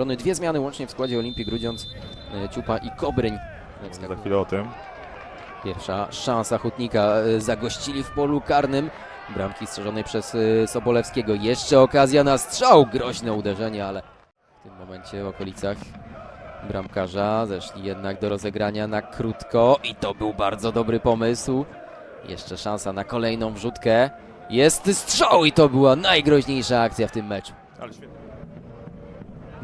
Strony Dwie zmiany łącznie w składzie Olimpii Grudziądz, e, Ciupa i Kobryń. Za chwilę o tym. Pierwsza szansa Hutnika. e, Zagościli w polu karnym. Bramki strzeżonej przez e, Sobolewskiego. Jeszcze okazja na strzał. Groźne uderzenie, ale w tym momencie w okolicach bramkarza zeszli jednak do rozegrania na krótko i to był bardzo dobry pomysł. Jeszcze szansa na kolejną wrzutkę. Jest strzał i to była najgroźniejsza akcja w tym meczu. Ale świetnie.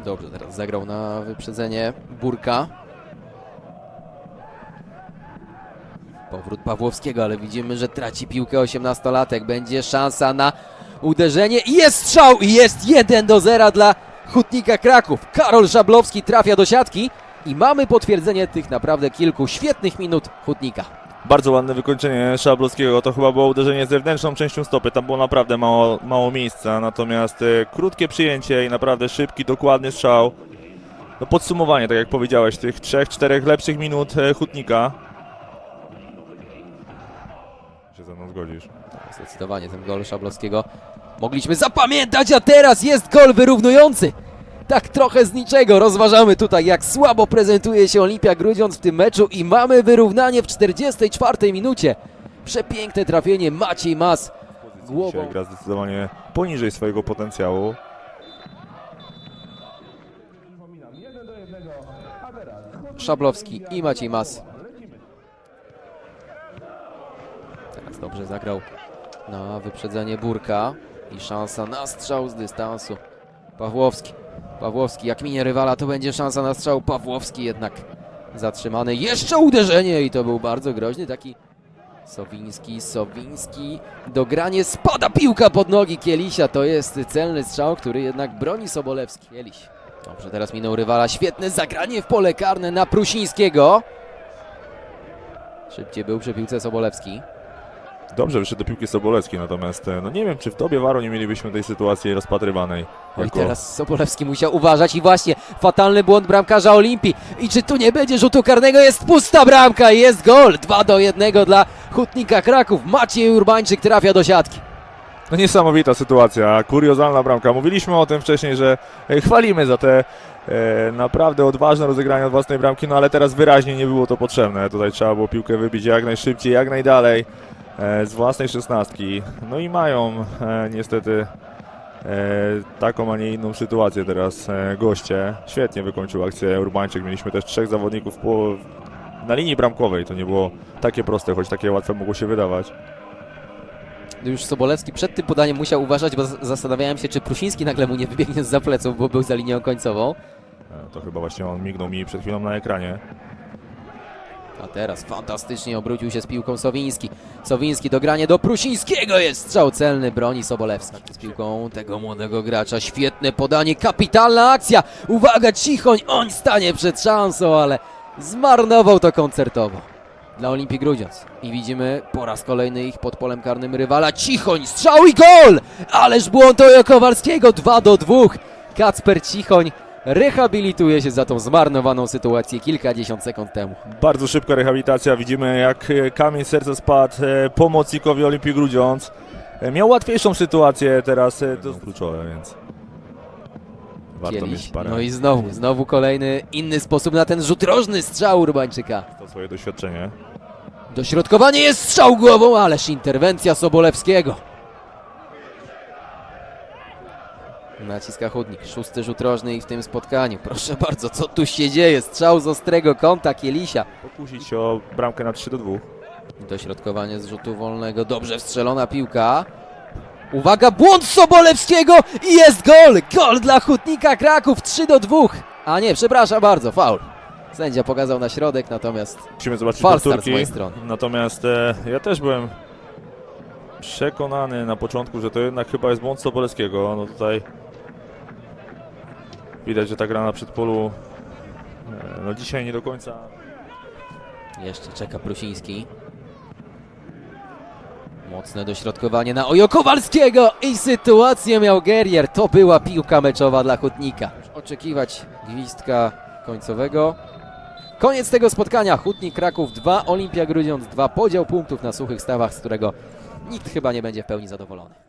Dobrze, teraz zagrał na wyprzedzenie Burka. Powrót Pawłowskiego, ale widzimy, że traci piłkę 18-latek. Będzie szansa na uderzenie jest strzał i jest 1 do 0 dla Hutnika Kraków. Karol Szablowski trafia do siatki i mamy potwierdzenie tych naprawdę kilku świetnych minut Hutnika. Bardzo ładne wykończenie Szablowskiego. To chyba było uderzenie zewnętrzną częścią stopy. Tam było naprawdę mało, mało miejsca. Natomiast e, krótkie przyjęcie i naprawdę szybki, dokładny strzał. No podsumowanie, tak jak powiedziałeś, tych trzech, czterech lepszych minut e, Hutnika. Się ze mną zgodzisz. Zdecydowanie ten gol Szablowskiego mogliśmy zapamiętać, a teraz jest gol wyrównujący. Tak trochę z niczego rozważamy tutaj, jak słabo prezentuje się Olimpia Grudziądz w tym meczu i mamy wyrównanie w 44 minucie. Przepiękne trafienie Maciej Mas głową. Dzisiaj gra zdecydowanie poniżej swojego potencjału. Szablowski i Maciej Mas. Teraz dobrze zagrał na wyprzedzenie Burka i szansa na strzał z dystansu. Pawłowski. Pawłowski, jak minie rywala, to będzie szansa na strzał. Pawłowski jednak zatrzymany. Jeszcze uderzenie i to był bardzo groźny taki Sowiński, Sowiński. Dogranie spada piłka pod nogi Kielisia. To jest celny strzał, który jednak broni Sobolewski. Kieliś. Dobrze, teraz minął rywala. Świetne zagranie w pole karne na Prusińskiego. Szybciej był przy piłce Sobolewski. Dobrze wyszedł do piłki Sobolewski, natomiast e, no nie wiem, czy w dobie Waru nie mielibyśmy tej sytuacji rozpatrywanej. No i jako- teraz Sobolewski musiał uważać i właśnie fatalny błąd bramkarza Olimpii. I czy tu nie będzie rzutu karnego? Jest pusta bramka i jest gol. 2 do 1 dla Hutnika Kraków. Maciej Urbańczyk trafia do siatki. No niesamowita sytuacja, kuriozalna bramka. Mówiliśmy o tym wcześniej, że e, chwalimy za te e, naprawdę odważne rozegranie od własnej bramki, no ale teraz wyraźnie nie było to potrzebne. Tutaj trzeba było piłkę wybić jak najszybciej, jak najdalej z własnej szesnastki. No i mają e, niestety e, taką, a nie inną sytuację teraz e, goście. Świetnie wykończył akcję Urbańczyk. Mieliśmy też trzech zawodników po, na linii bramkowej. To nie było takie proste, choć takie łatwe mogło się wydawać. Już Sobolewski przed tym podaniem musiał uważać, bo zastanawiałem się, czy Prusiński nagle mu nie wybiegnie z pleców, bo był za linią końcową. E, To chyba właśnie on mignął mi przed chwilą na ekranie. A teraz fantastycznie obrócił się z piłką Sowiński. Sowiński dogranie do Prusińskiego jest strzał celny, broni Sobolewski. Z piłką tego młodego gracza, świetne podanie, kapitalna akcja. Uwaga, Cichoń, on stanie przed szansą, ale zmarnował to koncertowo. Dla Olimpii Grudziądz. I widzimy po raz kolejny ich pod polem karnym rywala. Cichoń, strzał i gol! Ależ błąd Ojo Kowalskiego, 2 do 2. Kacper Cichoń rehabilituje się za tą zmarnowaną sytuację kilkadziesiąt sekund temu. Bardzo szybka rehabilitacja. Widzimy jak e, kamień serca spadł e, pomocnikowi Olimpii Grudziądz. E, Miał łatwiejszą sytuację teraz. To jest kluczowe, więc warto Kieliś. mieć parę No i znowu, znowu kolejny inny sposób na ten rzut rożny strzał Urbańczyka. to swoje doświadczenie. Dośrodkowanie jest strzał głową, ależ interwencja Sobolewskiego. Naciska Chudnik, szósty rzut rożny i w tym spotkaniu. Proszę bardzo, co tu się dzieje? Strzał z ostrego kąta Kielisia. Pokusić o bramkę na 3 do 2. Dośrodkowanie z rzutu wolnego, dobrze wstrzelona piłka. Uwaga, błąd Sobolewskiego i jest gol! Gol dla Hutnika Kraków 3 do 2. A nie, przepraszam bardzo, faul. Sędzia pokazał na środek, natomiast Musimy zobaczyć z mojej strony. Natomiast e, ja też byłem przekonany na początku, że to jednak chyba jest błąd Sobolewskiego. No tutaj widać, że ta gra na przedpolu e, no dzisiaj nie do końca jeszcze czeka Prusiński. Mocne dośrodkowanie na Ojo Kowalskiego i sytuację miał Gerrier. To była piłka meczowa dla Hutnika. Oczekiwać gwizdka końcowego. Koniec tego spotkania. Hutnik Kraków 2, Olimpia Grudziądz 2. Podział punktów na suchych stawach, z którego nikt chyba nie będzie w pełni zadowolony.